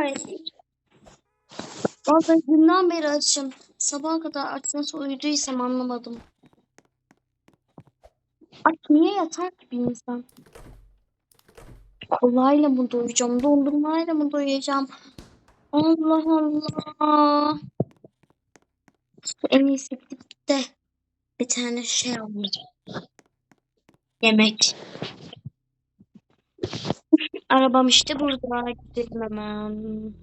kahretsin. Vallahi günden beri açım. Sabaha kadar aç nasıl uyuduysam anlamadım. Aç niye yatar ki bir insan? Kolayla mı doyacağım? Dondurmayla mı doyacağım? Allah Allah. En iyisi gidip de bir tane şey alayım. Yemek. Arabam işte burada. Gidelim hemen.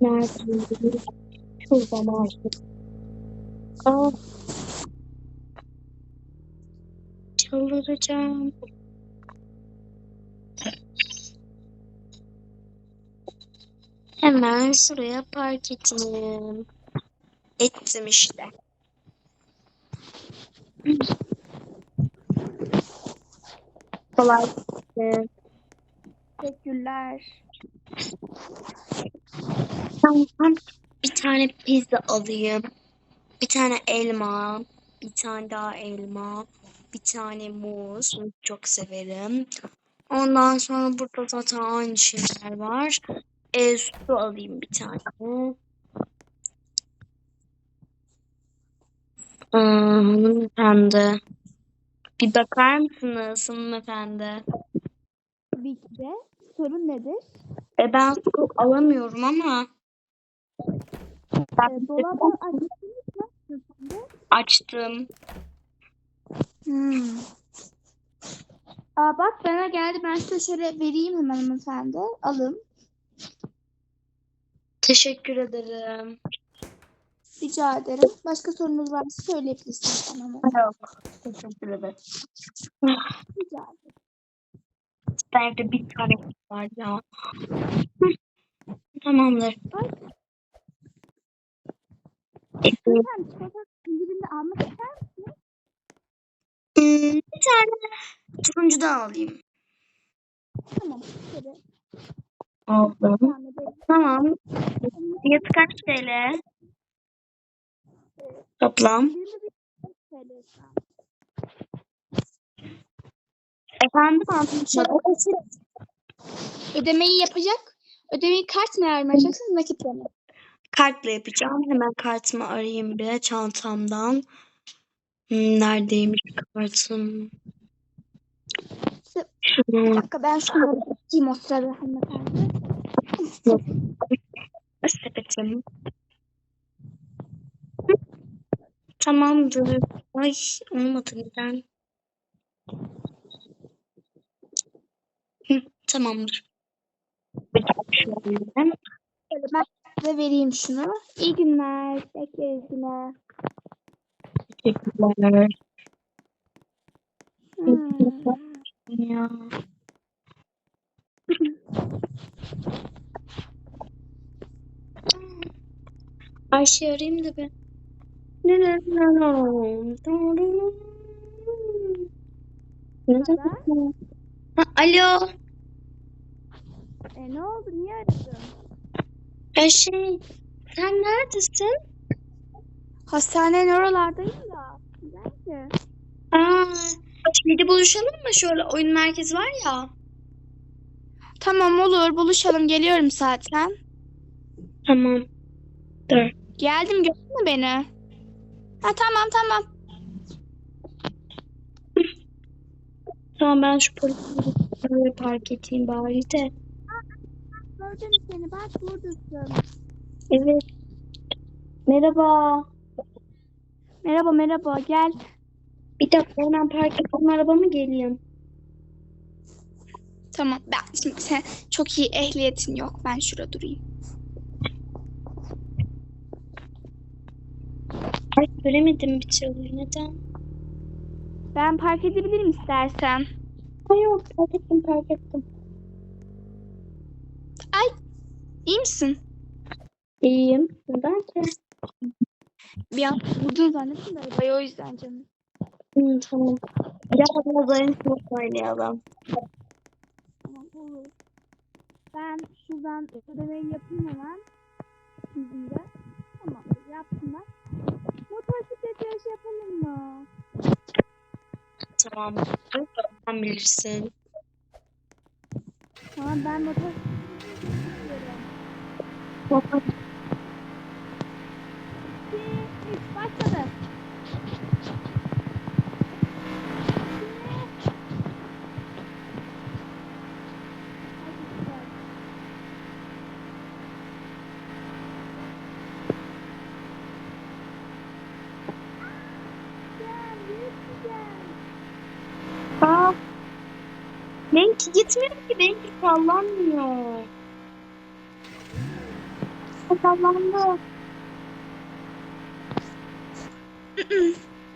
Nerede? Şuradan artık. Aa. Çıldıracağım. Hemen şuraya park edeyim. Ettim işte. Kolay gelsin. Teşekkürler. Tamam. Bir tane pizza alayım. Bir tane elma. Bir tane daha elma. Bir tane muz. Çok severim. Ondan sonra burada zaten aynı şeyler var. E, su alayım bir tane. Aa, hanımefendi. Bir bakar mısınız hanımefendi? Tabii ki de. Sorun nedir? E, ben su alamıyorum ama Ee, dolabı açtınız mı? hanımefendi? açtım. Hmm. Aa, bak bana geldi. Ben size şöyle vereyim hemen hanımefendi. Alın. Teşekkür ederim. Rica ederim. Başka sorunuz varsa söyleyebilirsiniz hemen. Yok. Teşekkür ederim. Rica ederim. Bende bir tane var ya. Tamamdır. E, çikolata indirimde almak ister misiniz? hmm, bir tane turuncudan alayım. Tamam. Şöyle Aldım. devam edelim. Tamam. Fiyatı kaç TL? Toplam. Bir. Efendim anlatamadım. Ödemeyi yapacak. Ödemeyi kart mı ayarlayacaksınız nakit mi? Kartla yapacağım. Hemen kartımı arayayım bir çantamdan. Hmm, neredeymiş kartım? Bir Şunu dakika ben şunları bakayım o sırada hanımefendi. sepetim. Hı. Tamamdır. Ay olmadı neden? Hı, tamamdır. Şöyle ben size vereyim şunu. İyi günler. Bekleriz yine. Teşekkürler. Hmm. Ya. Ayşe arayayım da ben. Ne ne ne ne ne Ha, Alo. E, ne oldu? Niye aradın? Ya şey, sen neredesin? Hastanenin oralardayım da. Nerede? Aa, şimdi buluşalım mı şöyle oyun merkezi var ya. Tamam olur. Buluşalım. Geliyorum zaten. Tamam. Dur. Geldim. Gördün mü beni? Ha tamam tamam. Tamam ben şu polisleri park edeyim bari de. Gördüm seni. Bak buradasın. Evet. Merhaba. Merhaba merhaba. Gel. Bir dakika hemen park edeyim arabamı geleyim. Tamam. Ben şimdi sen çok iyi ehliyetin yok. Ben şurada durayım. Göremedim bir türlü neden? Ben park edebilirim istersen. Ay yok park ettim park ettim. İyi misin? İyiyim. Neden ki? Bir an vurdun zannettim de arabayı o yüzden canım. Hı, tamam. Ya biraz dayanışmak oynayalım. Tamam olur. Ben şuradan ödemeyi yapayım hemen. De. Tamam yaptım ben. Motosiklet yarışı yapalım mı? Tamam. Sen bilirsin. Tamam ben motor İki, üç, başladı. Aa, benimki gitmiyor ki. Benimki sallanmıyor. Sallandı.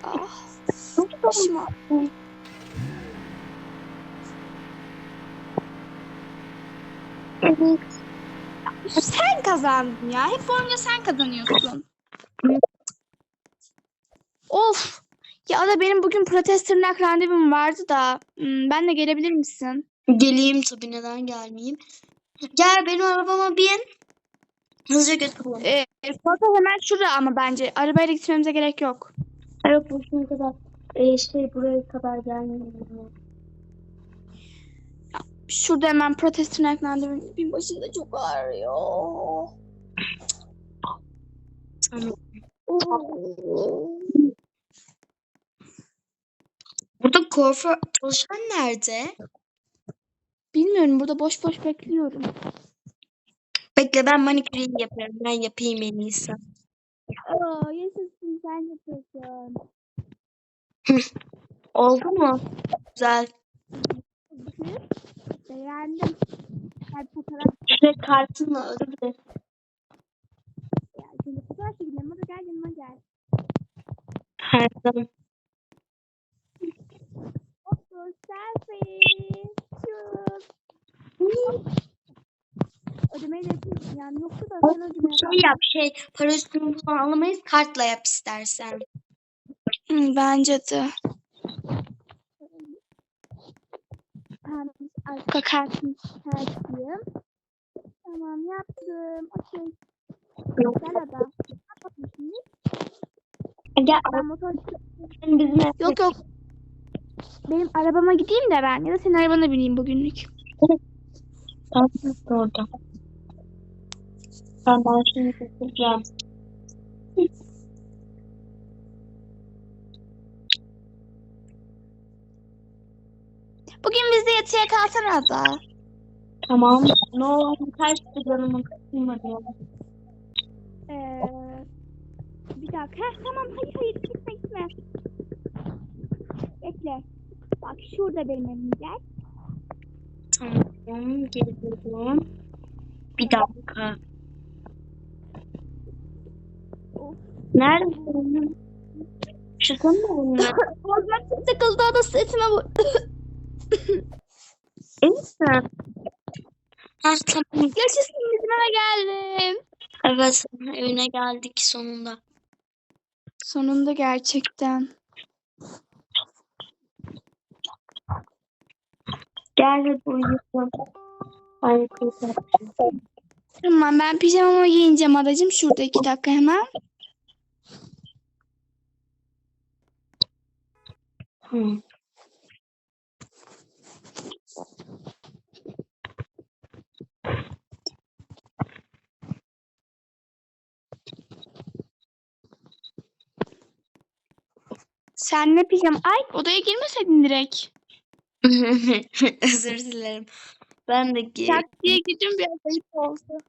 Ah, Çok başım sallandı. Evet. Sen kazandın ya. Hep oyunda sen kazanıyorsun. Of. Ya da benim bugün protest tırnak randevum vardı da. hmm, Ben de gelebilir misin? Geleyim tabii neden gelmeyeyim. Gel benim arabama bin. Hızlıca götürelim. Ee, foto hemen şurada ama bence. Arabayla gitmemize gerek yok. Evet boşuna kadar e, şey buraya kadar gelmiyor. Şurada hemen protest tırnak randevum. Bir başında çok ağrıyor. Tamam. Burada kuaför çalışan nerede? Bilmiyorum burada boş boş bekliyorum. Bekle ben manikürü yaparım. Ben yapayım en iyisi. Aa, yaşasın sen yapıyorsun. Oldu mu? Güzel. Beğendim. Hadi fotoğraf Şuraya kartınla öyle bir ya. Şimdi fotoğraf çekelim. Hadi gel yanıma gel. her zaman. Selfie. Çuf. Ödemeyi de yapayım. Yani yoksa da sen ödeme Şey yap şey para üstünü falan alamayız kartla yap istersen. Bence de. Arka kartını çıkartayım. Tamam yaptım. Okey. Gel ada. Ne şimdi? Gel Ben motor bizim Yok yok. Benim arabama gideyim de ben ya da senin arabana bineyim bugünlük. Kartın orada. Ben ben şimdi getireceğim. Bugün bizde yatıya kalsana Ada. Tamam. Ne oldu? Kaçtı canımın diyor. Ee, bir dakika. Heh, tamam hayır hayır gitme gitme. Bekle. Bak şurada benim evim gel. Tamam. Geliyorum. Bir dakika. Of. Neredesin? Şaka mı bunlar? Bozmak sıkıldı ada sırtıma bu. İyi misin? Ha tamam. Yaşasın bizim eve geldim. Evet evine geldik sonunda. Sonunda gerçekten. Gel hadi uyuyalım. Ben. Tamam ben pijamamı giyineceğim adacığım. Şurada iki dakika hemen. Hı. Sen ne pijama? Ay odaya girmeseydin direkt. Özür dilerim. Ben de gi Şak diye girdim biraz ayıp oldu.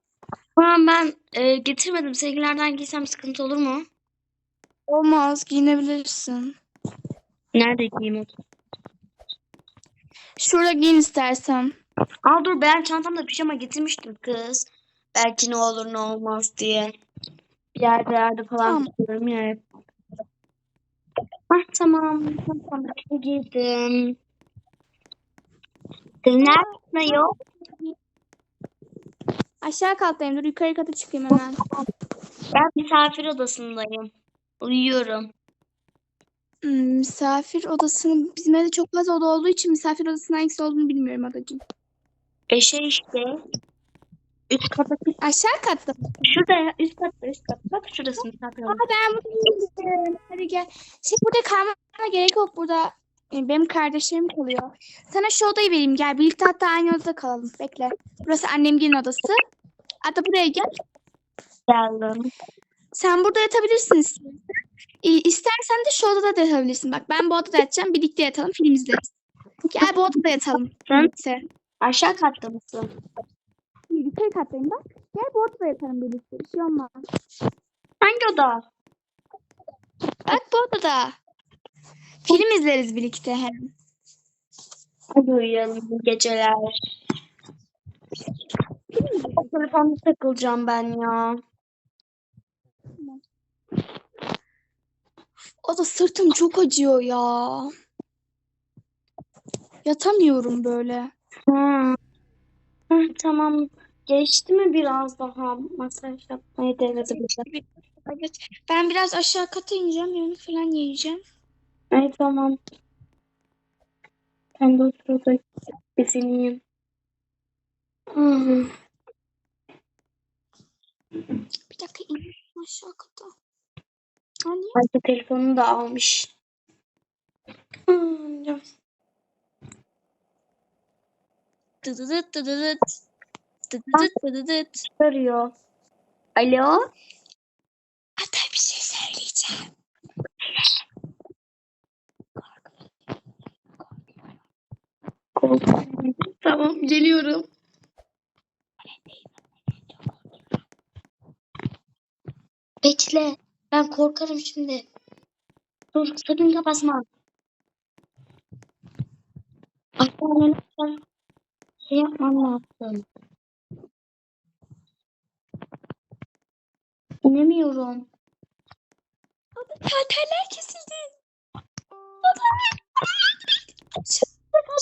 Tamam ben e, getirmedim. Sevgilerden giysem sıkıntı olur mu? Olmaz giyinebilirsin. Nerede o? Şurada giyin istersen. Aa dur ben çantamda pijama getirmiştim kız. Belki ne olur ne olmaz diye. Bir yerde yerde falan Tamam. tutuyorum ya hep. Ah tamam. Tamam ben giydim. Kız nerede yok? Aşağı kattayım. Dur yukarı kata çıkayım hemen. Ben misafir odasındayım. Uyuyorum. Hmm, misafir odasını bizim evde çok fazla oda olduğu için misafir odasının hangisi olduğunu bilmiyorum adacığım. E şey işte. Üst kata Aşağı katta. Şurada ya, üst katta üst katta. Bak şurası misafir Aa, odası. ben bunu giydim. Hadi gel. Şey burada kalmana gerek yok. Burada Benim kardeşlerim kalıyor. Sana şu odayı vereyim. Gel birlikte hatta aynı odada kalalım. Bekle. Burası annemgilin odası. Hatta buraya gel. Geldim. Sen burada yatabilirsin istersen. E, İstersen de şu odada da yatabilirsin. Bak ben bu odada yatacağım. Birlikte yatalım. Film izleriz. Gel bu odada yatalım. Birlikte. aşağı katta mısın? Yukarı kattayım bak. Gel bu odada yatalım birlikte. Bir şey olmaz. Hangi oda? Bak bu odada. Film izleriz birlikte hem. Hadi uyuyalım geceler. O telefonda takılacağım ben ya. O da sırtım çok acıyor ya. Yatamıyorum böyle. Hmm. Heh, tamam. Geçti mi biraz daha masaj yapmayı denedim. Ben biraz aşağı kata ineceğim. Yemek falan yiyeceğim. Ay tamam. Ben de o sırada besineyim. Hmm. Bir dakika in aşağı kata. Hani? Arka telefonunu da almış. Hmm. Dıdıdıt dıdıdıt. Dıdıdıt dıdıdıt. Arıyor. Alo? Hatta bir şey söyleyeceğim. Tamam geliyorum. Bekle. Ben korkarım şimdi. Dur sakın kapatma. Aşağıya şey yapmam lazım. İnemiyorum. Şalterler kesildi.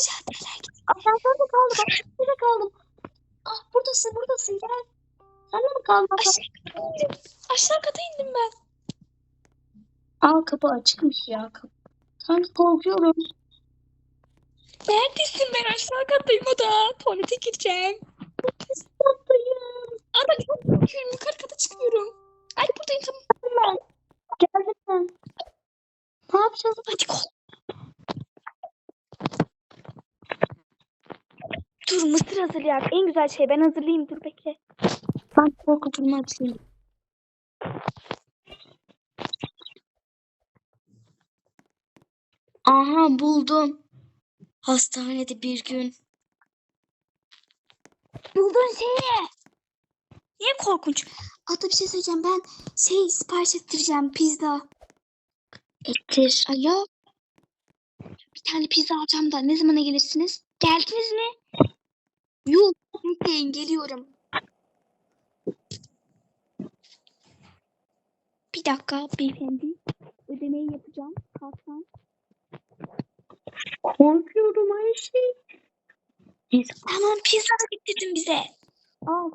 Şalterler kesildi. Aşağıda kaldım. Aşağıda kaldım. Ah buradasın buradasın gel. Sen de mi kaldın? Aşağı, aşağı kata indim ben. Aa kapı açıkmış ya. Kapı. Sanki korkuyorum. Neredesin ben aşağı kattayım o da. Tuvalete gireceğim. Buradayım. Ada çok korkuyorum. Yukarı kata çıkıyorum. Ay buradayım tamam. Ben. Geldim ben. Ne yapacağız? Hadi kol. Dur mısır hazırlayalım. En güzel şey ben hazırlayayım. Dur bekle. Ben korku filmi açayım. Aha buldum. Hastanede bir gün. Buldun şeyi. Niye korkunç? Ada bir şey söyleyeceğim. Ben şey sipariş ettireceğim. Pizza. Ettir. Alo. Bir tane pizza alacağım da ne zamana gelirsiniz? Geldiniz mi? Yok. Bekleyin geliyorum. Bir dakika beyefendi. Ödemeyi yapacağım. Kalksan. Korkuyorum Ayşe. Neyse. Tamam pizza da getirdin bize. Al.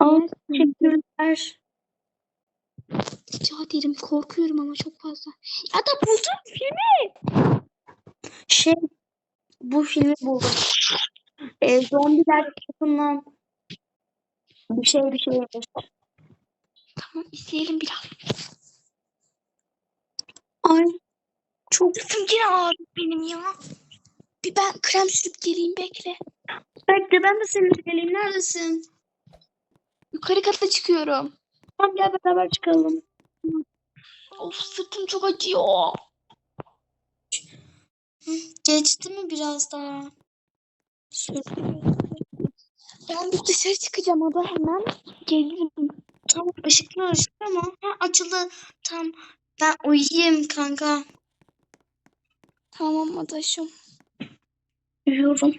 Al teşekkürler. Rica ederim. Korkuyorum ama çok fazla. Ya da buldum filmi. Şey bu filmi buldum. Ee, zombiler tarafından bir şey bir şey yapmış. Tamam izleyelim biraz. Ay çok Sırtım yine ağrıyor benim ya. Bir ben krem sürüp geleyim bekle. bekle ben de seninle geleyim. Neredesin? Yukarı kata çıkıyorum. Tamam gel beraber çıkalım. Of sırtım çok acıyor. Geçti mi biraz daha? Ben bir dışarı çıkacağım o da hemen gelirim. Tam ışıklar ışık ama ha, açıldı. Tam ben uyuyayım kanka. Tamam adaşım. Uyuyorum.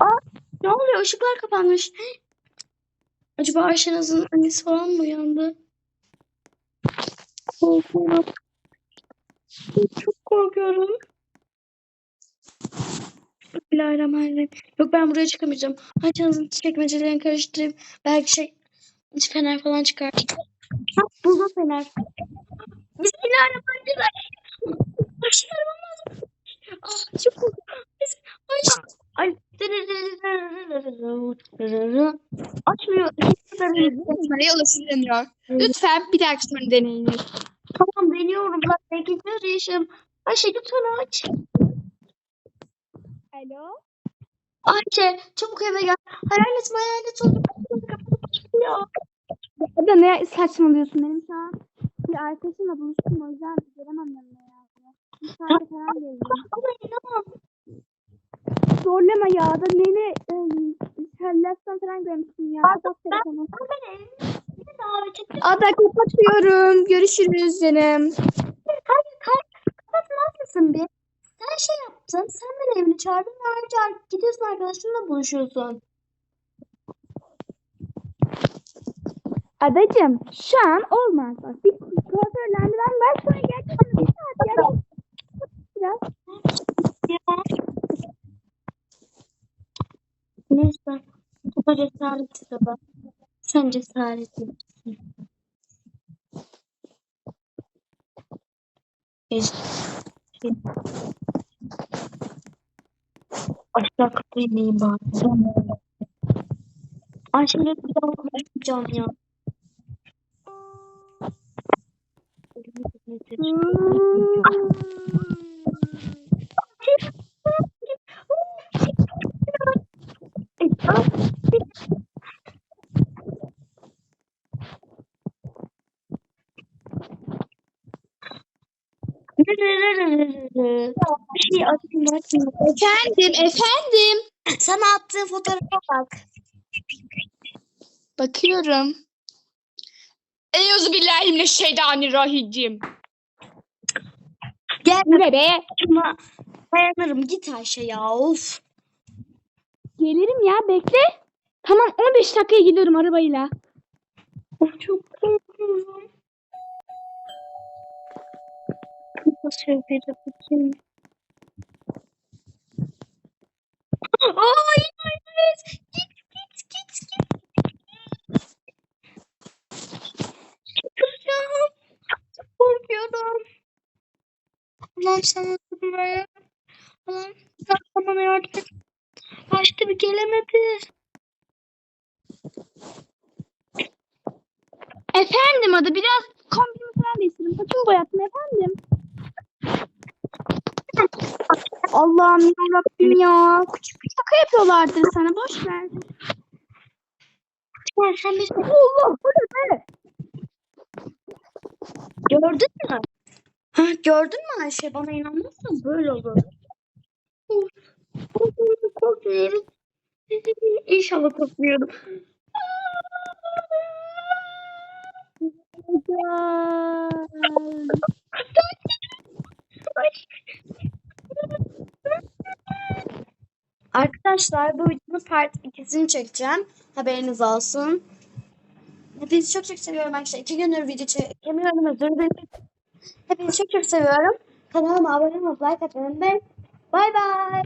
Aa, ne oluyor? Işıklar kapanmış. Acaba Ayşenaz'ın annesi falan mı uyandı? Korkuyorum. Çok korkuyorum. Bismillahirrahmanirrahim. Yok ben buraya çıkamayacağım. Ayşenaz'ın çekmecelerini karıştırayım. Belki şey fener falan çıkar. Ha, buldum fener. Bismillahirrahmanirrahim. Başlarım lazım. Ah çok korkuyorum. Ay. Ay. Açmıyor. Kameraya ulaşılamıyor. Lütfen bir dahaki soru deneyiniz. Tamam deniyorum zaten. Gidiyor yaşım. Ayşe lütfen aç. Alo. Ayşe çabuk eve gel. Hayalet hayalet oldu. Ya. Ya da ne saçmalıyorsun benim şu an bir arkadaşımla buluştum o yüzden gelemem yanına yani. Bir saate falan geldim. Ama inan. Zorlama ya da nene terlersen falan görmüşsün ya. Kapat telefonu. Ada kapatıyorum. Görüşürüz canım. Hayır hayır. Kapatmaz mısın bir? Sen şey yaptın. Sen beni evine çağırdın ayrıca gidiyorsun arkadaşlarınla buluşuyorsun. Adacım şu an olmaz. Bak bir kuaförlerden ben sonra gerçekten bir saat ya. Biraz. Ya. Neyse. Da cesaret kitabı. Sen cesaretli misin? Geç. Aşağı kapıyı ineyim bari. Ayşe'yle bir daha konuşmayacağım ya. Bir şey atayım. Efendim, efendim. Sana attığım fotoğrafa bak. Bakıyorum. Euzubillahimineşşeytanirrahim. Gel Ne be? aklıma dayanırım. Git Ayşe ya of. Gelirim ya bekle. Tamam 15 dakikaya gidiyorum arabayla. Of çok Nasıl bir bakayım. Ay evet. Git git git git. Çıkacağım. Çok korkuyorum. Allah'ım sana buraya. Allah'ım sen bana yardım et. Açtı bir gelemedi. Efendim adı biraz kombinimi falan değiştirdim. Saçımı boyattım efendim. Allah'ım yarabbim ya. Küçük bir şaka yapıyorlardır sana boş ver. Ya sen bir Allah bu ne be? Gördün mü? Ha, gördün mü Ayşe? Bana inanmazsan böyle olur. Korkuyorum. İnşallah korkmuyorum. Arkadaşlar bu videonun part 2'sini çekeceğim. Haberiniz olsun. Hepinizi çok çok seviyorum arkadaşlar. İki gündür video çekemiyorum. Özür dilerim. Hepinizi çok çok seviyorum. Kanalıma abone olup like atmayı unutmayın. Bay bay.